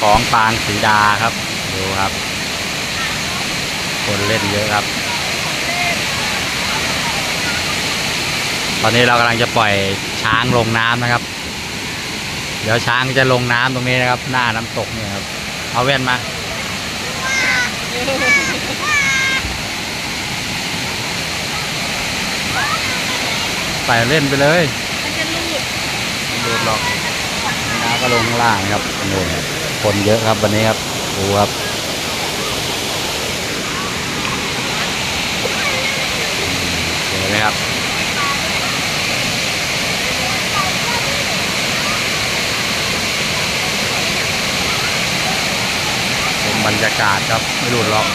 ของปางสีดาครับ ดูครับ คนเล่นเยอะครับ ตอนนี้เรากำลังจะปล่อยช้างลงน้ำนะครับ เดี๋ยวช้างจะลงน้ำตรงนี้นะครับ หน้าน้ำตกเนี่ยครับ เอาแว่นมาใส่เล่นไปเลยมันจะลูดไม่ดูดหรอกน้ำก็ลงข้างล่างครับโอ้โห คนเยอะครับวันนี้ครับดูครับเห็นไหมครับเป็นบรรยากาศครับไม่หลุดหรอก